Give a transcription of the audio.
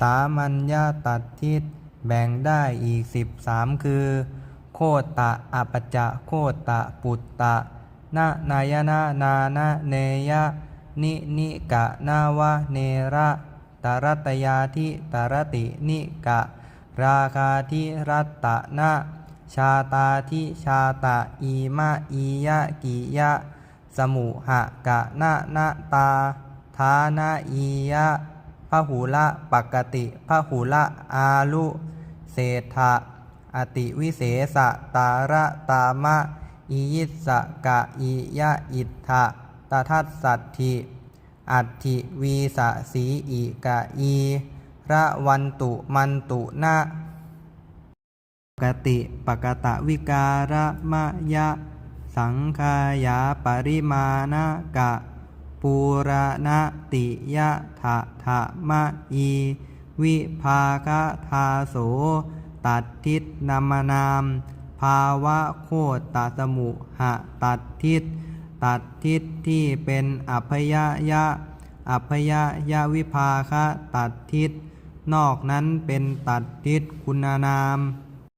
สามัญญาตัดทิศแบ่งได้อีกสิบสามคือ โคตะอปจจะโคตะปุตตะนะนายนะนานะเนยะ นินิกะนาวะเนระตรัตยาทิตรตินิกะ ราคาทิรัตตะนะชาตาทิชาตะอีมะอียะกิยะ สมุหะกะนะนะตา ทานาอียะ พหุละปกติพหุละอาลุเศรษฐะอติวิเศษะตาระตามะอียิสกะอียะอิทธะตทัสสัตถิอัตถิวีสสีอิกะอีระวันตุมันตุนะปกติปกตะวิการะมะยะ สังคายาปริมาณกะ ปูระณติยะทะทะมะอีวิภาคทาโสตัดทิศนามนาม ภาวะโคตตสมุหะตัดทิศตัดทิศที่เป็นอัพยยะอัพยยะวิภาคะตัดทิศนอกนั้นเป็นตัดทิศคุณนาม